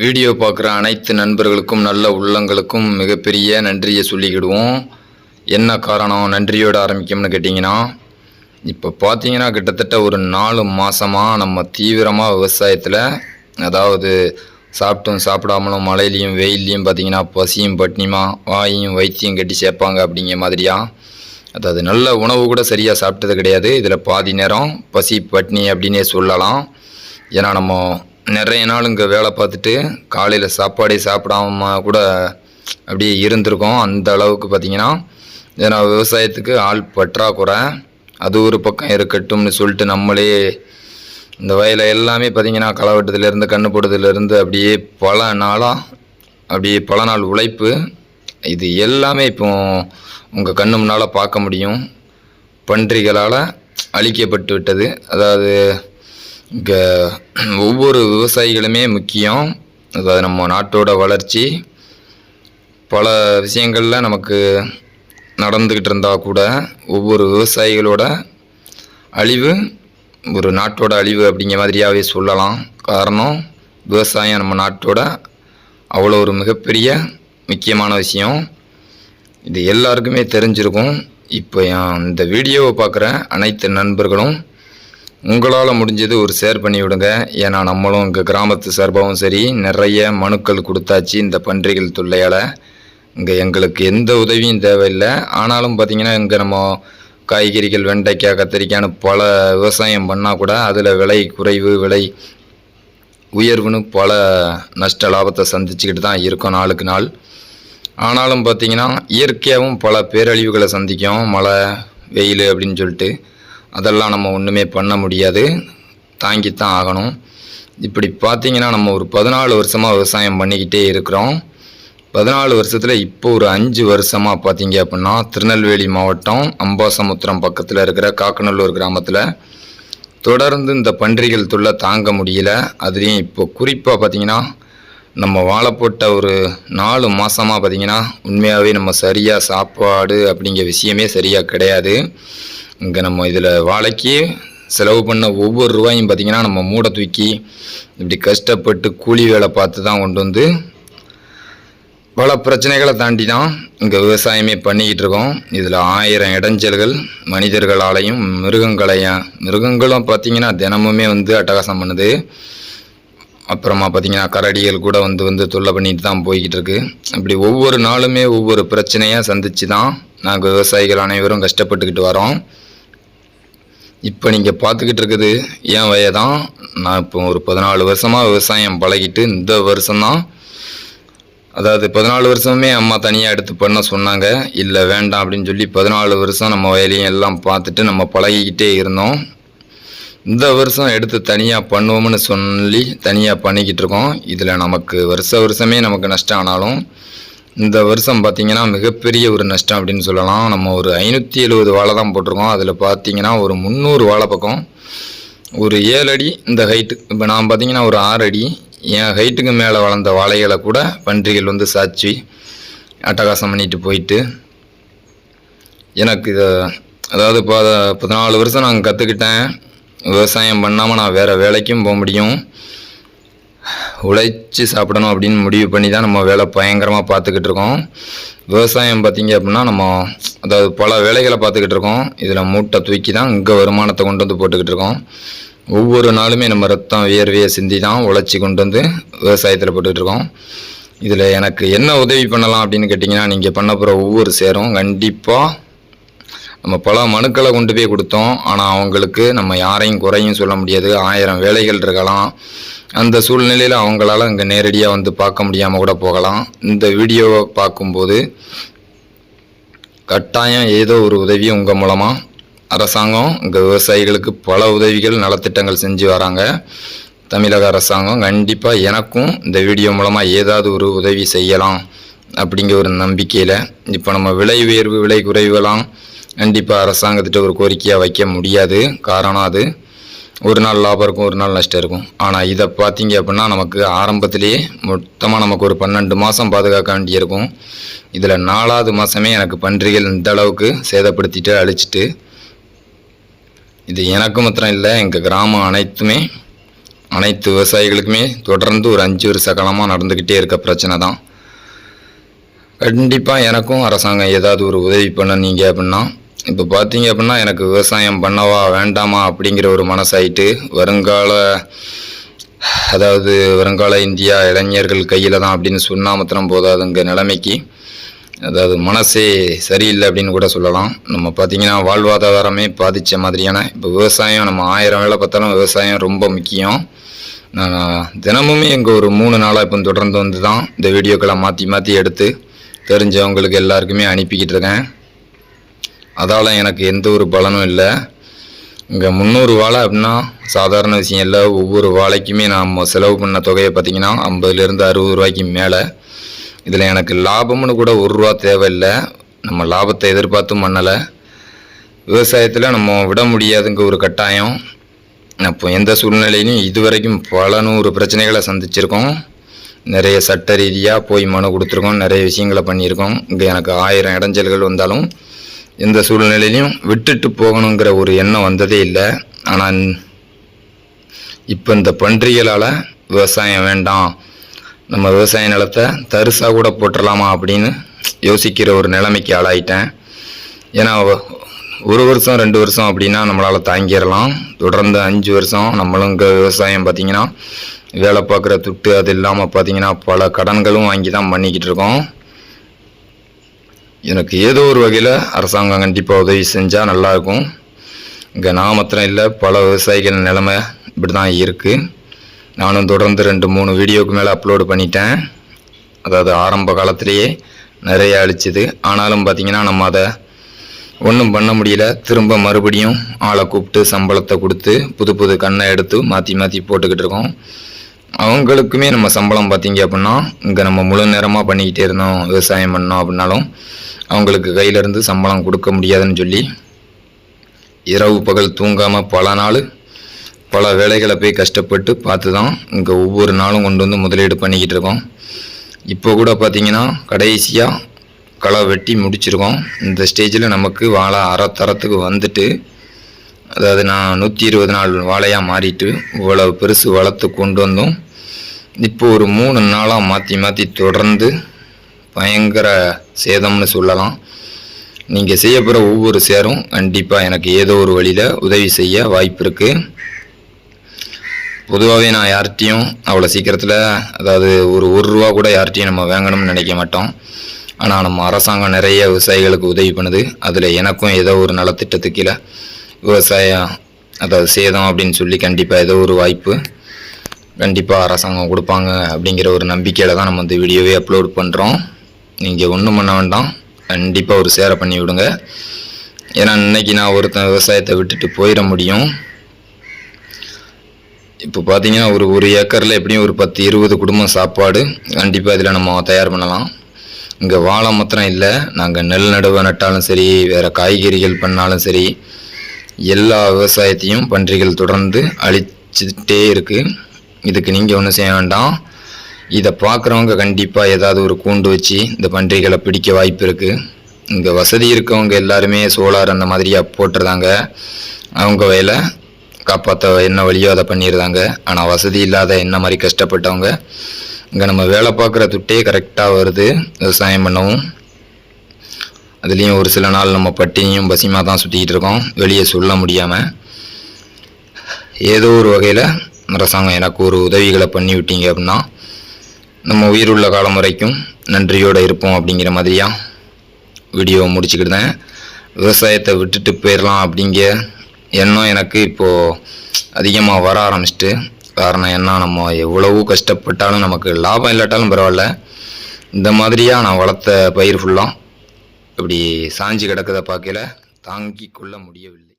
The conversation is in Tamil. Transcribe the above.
வீடியோ பார்க்குற அனைத்து நண்பர்களுக்கும் நல்ல உள்ளங்களுக்கும் மிகப்பெரிய நன்றியை சொல்லிக்கிடுவோம். என்ன காரணம்? நன்றியோடு ஆரம்பிக்கும்னு கேட்டிங்கன்னா இப்போ பார்த்தீங்கன்னா கிட்டத்தட்ட ஒரு நாலு மாதமாக நம்ம தீவிரமாக விவசாயத்தில் அதாவது சாப்பிட்டும் சாப்பிடாமலும் மழையிலையும் வெயில்லையும் பார்த்தீங்கன்னா பசியும் பட்னியுமா வாயும் வைத்தியம் கட்டி சேர்ப்பாங்க அப்படிங்கிற மாதிரியா? அதாவது நல்ல உணவு கூட சரியாக சாப்பிட்டது கிடையாது. இதில் பாதி நேரம் பசி பட்னி அப்படின்னே சொல்லலாம். ஏன்னா நம்ம நிறைய நாள் இங்கே வேலை பார்த்துட்டு காலையில் சாப்பாடே சாப்பிடாம கூட அப்படியே இருந்திருக்கோம். அந்த அளவுக்கு பார்த்தீங்கன்னா ஏன்னா விவசாயத்துக்கு ஆள் பற்றாக்குறை. அது ஒரு பக்கம் இருக்கட்டும்னு சொல்லிட்டு நம்மளே இந்த வயலை எல்லாமே பார்த்தீங்கன்னா களை வெட்டுறதுலேருந்து கண்ணு போடுறதுலேருந்து அப்படியே பல நாளாக அப்படியே பல நாள் உழைப்பு. இது எல்லாமே இப்போ உங்கள் கண்ணு முன்னால் பார்க்க முடியும். பன்றிகளால் அழிக்கப்பட்டு விட்டது. அதாவது இங்கே ஒவ்வொரு விவசாயிகளுமே முக்கியம். அதாவது நம்ம நாட்டோட வளர்ச்சி. பல விஷயங்களில் நமக்கு நடந்துக்கிட்டு இருந்தால் கூட ஒவ்வொரு விவசாயிகளோட அழிவு ஒரு நாட்டோட அழிவு அப்படிங்கிற மாதிரியாகவே சொல்லலாம். காரணம் விவசாயம் நம்ம நாட்டோட அவ்வளோ ஒரு மிகப்பெரிய முக்கியமான விஷயம். இது எல்லாருக்குமே தெரிஞ்சிருக்கும். இப்போ இந்த வீடியோவை பார்க்குற அனைத்து நண்பர்களும் உங்களால் முடிஞ்சது ஒரு ஷேர் பண்ணி விடுங்க. ஏன்னா நம்மளும் இங்கே கிராமத்து சார்பாகவும் சரி நிறைய மனுக்கள் கொடுத்தாச்சு இந்த பன்றிகள் தொல்லையால். இங்கே எங்களுக்கு எந்த உதவியும் தேவையில்லை. ஆனாலும் பார்த்திங்கன்னா இங்கே நம்ம காய்கறிகள் வெண்டைக்காய் கத்திரிக்காய்னு பல விவசாயம் பண்ணால் கூட அதில் விலை குறைவு விலை உயர்வுன்னு பல நஷ்ட லாபத்தை சந்திச்சுக்கிட்டு தான் இருக்கோம் நாளுக்கு நாள். ஆனாலும் பார்த்தீங்கன்னா இயற்கையாகவும் பல பேரழிவுகளை சந்திக்கும். மழை வெயில் அப்படின்னு சொல்லிட்டு அதெல்லாம் நம்ம ஒன்றுமே பண்ண முடியாது. தாங்கித்தான் ஆகணும். இப்படி பார்த்தீங்கன்னா நம்ம ஒரு பதினாலு வருஷமாக விவசாயம் பண்ணிக்கிட்டே இருக்கிறோம். பதினாலு வருஷத்தில் இப்போ ஒரு அஞ்சு வருஷமாக பார்த்தீங்க அப்படின்னா திருநெல்வேலி மாவட்டம் அம்பாசமுத்திரம் பக்கத்தில் இருக்கிற காக்கநல்லூர் கிராமத்தில் தொடர்ந்து இந்த பன்றிகள் தொல்லை தாங்க முடியல. அதுலேயும் இப்போ குறிப்பாக பார்த்தீங்கன்னா நம்ம வாழப்பட்ட ஒரு நாலு மாதமாக பார்த்தீங்கன்னா உண்மையாகவே நம்ம சரியாக சாப்பாடு அப்படிங்கிற விஷயமே சரியாக கிடையாது. இங்கே நம்ம இதில் வாழைக்கு செலவு பண்ண ஒவ்வொரு ரூபாயும் பார்த்திங்கன்னா நம்ம மூடை தூக்கி இப்படி கஷ்டப்பட்டு கூலி வேலை பார்த்து தான் கொண்டு வந்து பல பிரச்சனைகளை தாண்டி தான் இங்கே விவசாயமே பண்ணிக்கிட்டு இருக்கோம். இதில் ஆயிரம் இடைஞ்சல்கள் மனிதர்களாலையும் மிருகங்களையும் மிருகங்களும் பார்த்திங்கன்னா தினமுமே வந்து அட்டகாசம் பண்ணுது. அப்புறமா பார்த்திங்கன்னா கரடிகள் கூட வந்து வந்து தொல்லை பண்ணிட்டு தான் போய்கிட்டு இருக்கு. அப்படி ஒவ்வொரு நாளுமே ஒவ்வொரு பிரச்சனையாக சந்தித்து தான் நாங்கள் விவசாயிகள் அனைவரும் கஷ்டப்பட்டுக்கிட்டு வரோம். இப்போ நீங்கள் பார்த்துக்கிட்டு இருக்குது என் வயதான் நான் இப்போ ஒரு பதினாலு வருஷமாக விவசாயம் பழகிட்டு இந்த வருஷம்தான் அதாவது பதினாலு வருஷமே அம்மா தனியாக எடுத்து பண்ண சொன்னாங்க. இல்லை வேண்டாம் அப்படின்னு சொல்லி பதினாலு வருஷம் நம்ம வயலையும் எல்லாம் பார்த்துட்டு நம்ம பழகிக்கிட்டே இருந்தோம். இந்த வருஷம் எடுத்து தனியாக பண்ணுவோம்னு சொல்லி தனியாக பண்ணிக்கிட்டு இருக்கோம். இதில் நமக்கு வருஷ வருஷமே நமக்கு நஷ்டம் ஆனாலும் இந்த வருஷம் பார்த்திங்கன்னா மிகப்பெரிய ஒரு நஷ்டம் அப்படின்னு சொல்லலாம். நம்ம ஒரு ஐநூற்றி எழுபது வாழை தான் போட்டிருக்கோம். அதில் பார்த்தீங்கன்னா ஒரு முந்நூறு வாழை பக்கம். ஒரு ஏழு அடி இந்த ஹைட்டு இப்போ நான் பார்த்தீங்கன்னா ஒரு ஆறு அடி. என் ஹைட்டுக்கு மேலே வளர்ந்த வாழைகளை கூட பன்றிகள் வந்து சாட்சி அட்டகாசம் பண்ணிட்டு போயிட்டு எனக்கு இதை அதாவது ப பதினாலு வருஷம் நான் கற்றுக்கிட்டேன் விவசாயம் பண்ணாமல் நான் வேறு வேலைக்கும் போக முடியும். உழைச்சி சாப்பிடணும் அப்படின்னு முடிவு பண்ணி தான் நம்ம வேலை பயங்கரமாக பார்த்துக்கிட்டு இருக்கோம். விவசாயம் பார்த்திங்க அப்படின்னா நம்ம அதாவது பல வேலைகளை பார்த்துக்கிட்டு இருக்கோம். இதில் மூட்டை தூக்கி தான் இங்கே வருமானத்தை கொண்டு வந்து போட்டுக்கிட்டு இருக்கோம். ஒவ்வொரு நாளுமே நம்ம ரத்தம் வியர்வையை சிந்தி தான் உழைச்சி கொண்டு வந்து விவசாயத்தில் போட்டுக்கிட்டு இருக்கோம். இதில் எனக்கு என்ன உதவி பண்ணலாம் அப்படின்னு கேட்டிங்கன்னா நீங்கள் பண்ண போகிற ஒவ்வொரு சேரும் கண்டிப்பாக நம்ம பல மனுக்களை கொண்டு போய் கொடுத்தோம். ஆனால் அவங்களுக்கு நம்ம யாரையும் குறையும் சொல்ல முடியாது. ஆயிரம் வேலைகள் இருக்கலாம். அந்த சூழ்நிலையில் அவங்களால இங்கே நேரடியாக வந்து பார்க்க முடியாமல் கூட போகலாம். இந்த வீடியோவை பார்க்கும்போது கட்டாயம் ஏதோ ஒரு உதவி உங்கள் மூலமாக அரசாங்கம் இங்கே விவசாயிகளுக்கு பல உதவிகள் நலத்திட்டங்கள் செஞ்சு வராங்க. தமிழக அரசாங்கம் கண்டிப்பாக எனக்கும் இந்த வீடியோ மூலமாக ஏதாவது ஒரு உதவி செய்யலாம். அப்படிங்கிற ஒரு நம்பிக்கையில் இப்போ நம்ம விலை உயர்வு விலை குறைவுலாம் கண்டிப்பாக அரசாங்கத்திட்ட ஒரு கோரிக்கையாக வைக்க முடியாது. காரணம் அது ஒரு நாள் லாபம் இருக்கும் ஒரு நாள் நஷ்டம் இருக்கும். ஆனால் இதை பார்த்தீங்க அப்படின்னா நமக்கு ஆரம்பத்திலேயே மொத்தமாக நமக்கு ஒரு பன்னெண்டு மாதம் பாதுகாக்க வேண்டியிருக்கும் இதில் நாலாவது மாதமே எனக்கு பன்றிகள் இந்த அளவுக்கு சேதப்படுத்திட்டு அழிச்சிட்டு இது எனக்கு மாத்திரம் இல்லை எங்கள் கிராமம் அனைத்துமே அனைத்து விவசாயிகளுக்குமே தொடர்ந்து ஒரு அஞ்சு வருஷ காலமாக நடந்துக்கிட்டே இருக்க பிரச்சனை தான். கண்டிப்பாக எனக்கும் அரசாங்கம் ஏதாவது ஒரு உதவி பண்ணனீங்க அப்படின்னா இப்போ பார்த்தீங்க அப்படின்னா எனக்கு விவசாயம் பண்ணவா வேண்டாமா அப்படிங்கிற ஒரு மனசாயிட்டு வருங்கால அதாவது வருங்கால இந்தியா இளைஞர்கள் கையில் தான் அப்படின்னு சொன்னால் மாத்திரம் போதாதுங்க நிலைமைக்கு. அதாவது மனசே சரியில்லை அப்படின்னு கூட சொல்லலாம். நம்ம பார்த்தீங்கன்னா வாழ்வாதாரமே பாதித்த மாதிரியான இப்போ விவசாயம் நம்ம ஆயிரம் வேலை பார்த்தாலும் விவசாயம் ரொம்ப முக்கியம். நான் தினமுமே எங்கள் ஒரு மூணு நாளாக இப்போ தொடர்ந்து வந்து தான் இந்த வீடியோக்களை மாற்றி மாற்றி எடுத்து தெரிஞ்சவங்களுக்கு எல்லாருக்குமே அனுப்பிக்கிட்டு இருக்கேன். அதால் எனக்கு எந்த ஒரு பலனும் இல்லை. இங்கே முந்நூறு வாழை அப்படின்னா சாதாரண விஷயம் இல்லை. ஒவ்வொரு வாழைக்குமே நம்ம செலவு பண்ண தொகையை பார்த்திங்கன்னா ஐம்பதுலேருந்து அறுபது ரூபாய்க்கு மேலே. இதில் எனக்கு லாபம்னு கூட ஒரு ரூபா தேவையில்லை. நம்ம லாபத்தை எதிர்பார்த்தும் பண்ணலை. விவசாயத்தில் நம்ம விட முடியாதுங்க ஒரு கட்டாயம். அப்போ எந்த சூழ்நிலையிலும் இதுவரைக்கும் பல நூறு பிரச்சனைகளை சந்திச்சிருக்கோம். நிறைய சட்ட ரீதியாக போய் மனு கொடுத்துருக்கோம். நிறைய விஷயங்களை பண்ணியிருக்கோம். இங்கே எனக்கு ஆயிரம் இடைஞ்சல்கள் வந்தாலும் எந்த சூழ்நிலையிலையும் விட்டுட்டு போகணுங்கிற ஒரு எண்ணம் வந்ததே இல்லை. ஆனால் இப்போ இந்த பன்றிகளால் விவசாயம் வேண்டாம். நம்ம விவசாய நிலத்தை தரிசாக கூட போட்டுடலாமா அப்படின்னு யோசிக்கிற ஒரு நிலைமைக்கு ஆளாயிட்டேன். ஏன்னா ஒரு வருஷம் ரெண்டு வருஷம் அப்படின்னா நம்மளால் தாங்கிடலாம். தொடர்ந்து அஞ்சு வருஷம் நம்மளும் இங்கே விவசாயம் பார்த்திங்கன்னா வேலை பார்க்குற துட்டு அது இல்லாமல் பார்த்தீங்கன்னா பல கடன்களும் வாங்கி தான் பண்ணிக்கிட்டு இருக்கோம். எனக்கு ஏதோ ஒரு வகையில் அரசாங்கம் கண்டிப்பாக உதவி செஞ்சால் நல்லாயிருக்கும் இங்கே நான் மாத்திரம் இல்லை பல விவசாயிகள் நிலைமை இப்படி தான் இருக்குது நானும் தொடர்ந்து ரெண்டு மூணு வீடியோவுக்கு மேலே அப்லோடு பண்ணிட்டேன். அதாவது ஆரம்ப காலத்திலேயே நிறைய அழிச்சிது. ஆனாலும் பார்த்திங்கன்னா நம்ம அதை ஒன்றும் பண்ண முடியல. திரும்ப மறுபடியும் ஆளை கூப்பிட்டு சம்பளத்தை கொடுத்து புது புது கண்ணை எடுத்து மாற்றி மாற்றி போட்டுக்கிட்டு இருக்கோம். அவங்களுக்குமே நம்ம சம்பளம் பார்த்தீங்க அப்படின்னா இங்கே நம்ம முழு நேரமாக பண்ணிக்கிட்டே இருந்தோம் விவசாயம் பண்ணோம் அப்படின்னாலும் அவங்களுக்கு கையிலேருந்து சம்பளம் கொடுக்க முடியாதுன்னு சொல்லி இரவு பகல் தூங்காமல் பல நாள் பல வேலைகளை போய் கஷ்டப்பட்டு பார்த்து தான் இங்கே ஒவ்வொரு நாளும் கொண்டு வந்து முதலீடு பண்ணிக்கிட்டு இருக்கோம். இப்போ கூட பார்த்தீங்கன்னா கடைசியாக களை வெட்டி முடிச்சிருக்கோம். இந்த ஸ்டேஜில் நமக்கு வாழை அறத்தரத்துக்கு வந்துட்டு அதாவது நான் நூற்றி இருபது நாள் வாழையாக மாறிட்டு இவ்வளோ பெருசு வளர்த்து கொண்டு வந்தோம். இப்போ ஒரு மூணு நாளாக மாற்றி மாற்றி தொடர்ந்து பயங்கர சேதம்னு சொல்லலாம். நீங்கள் செய்ய போகிற ஒவ்வொரு சேரும் கண்டிப்பாக எனக்கு ஏதோ ஒரு வழியில் உதவி செய்ய வாய்ப்பு இருக்குது பொதுவாகவே நான் யார்கிட்டையும் அவ்வளோ சீக்கிரத்தில் அதாவது ஒரு ஒரு ரூபா கூட யார்கிட்டையும் நம்ம வாங்கணும்னு நினைக்க மாட்டோம். ஆனால் நம்ம அரசாங்கம் நிறைய விவசாயிகளுக்கு உதவி பண்ணுது. அதில் எனக்கும் ஏதோ ஒரு நலத்திட்டத்துக்கீழே விவசாயம் அதாவது சேதம் அப்படின்னு சொல்லி கண்டிப்பாக ஏதோ ஒரு வாய்ப்பு. கண்டிப்பாக அரசாங்கம் கொடுப்பாங்க அப்படிங்கிற ஒரு நம்பிக்கையில் தான் நம்ம இந்த வீடியோவே அப்லோட் பண்ணுறோம் நீங்கள் ஒன்றும் பண்ண வேண்டாம். கண்டிப்பாக ஒரு சேரை பண்ணி விடுங்க. ஏன்னா இன்னைக்கு நான் ஒருத்தன் விவசாயத்தை விட்டுட்டு போயிட முடியும். இப்போ பார்த்தீங்கன்னா ஒரு ஒரு ஏக்கரில் எப்படியும் ஒரு பத்து இருபது குடும்பம் சாப்பாடு கண்டிப்பாக இதில் நம்ம தயார் பண்ணலாம். இங்கே வாழை மாத்திரம் இல்லை நாங்கள் நெல் நடுவை நட்டாலும் சரி வேறு காய்கறிகள் பண்ணாலும் சரி எல்லா விவசாயத்தையும் பன்றிகள் தொடர்ந்து அழிச்சிட்டே இருக்குது இதுக்கு நீங்கள் ஒன்றும் செய்ய வேண்டாம். இதை பார்க்குறவங்க கண்டிப்பாக ஏதாவது ஒரு கூண்டு வச்சு இந்த பன்றிகளை பிடிக்க வாய்ப்பு இருக்குது இங்கே வசதி இருக்கவங்க எல்லாருமே சோலார் அந்த மாதிரியாக போட்டுருந்தாங்க அவங்க வயலை காப்பாற்ற என்ன வழியோ அதை பண்ணியிருந்தாங்க ஆனால் வசதி இல்லாத என்ன மாதிரி கஷ்டப்பட்டவங்க. இங்கே நம்ம வேலை பார்க்குற துட்டே கரெக்டாக வருது. விவசாயம் பண்ணவும். அதுலேயும் ஒரு சில நாள் நம்ம பட்டினியும் பசிமாக தான் சுற்றிக்கிட்டு இருக்கோம். வெளியே சொல்ல முடியாமல் ஏதோ ஒரு வகையில் அரசாங்கம் எனக்கு ஒரு உதவிகளை பண்ணி விட்டீங்க அப்படின்னா நம்ம உயிருள்ள காலம் வரைக்கும் நன்றியோடு இருப்போம் அப்படிங்கிற மாதிரியா? வீடியோவை முடிச்சுக்கிட்டேன் விவசாயத்தை விட்டுட்டு போயிடலாம் அப்படிங்கிற எண்ணம் எனக்கு இப்போது அதிகமாக வர ஆரம்பிச்சிட்டு காரணம் என்ன? நம்ம எவ்வளவு கஷ்டப்பட்டாலும் நமக்கு லாபம் இல்லாட்டாலும் பரவாயில்ல. இந்த மாதிரியாக நான் வளர்த்த பயிர் ஃபுல்லாக இப்படி சாஞ்சு கிடக்கிறத பார்க்கல தாங்கி கொள்ள முடியவில்லை.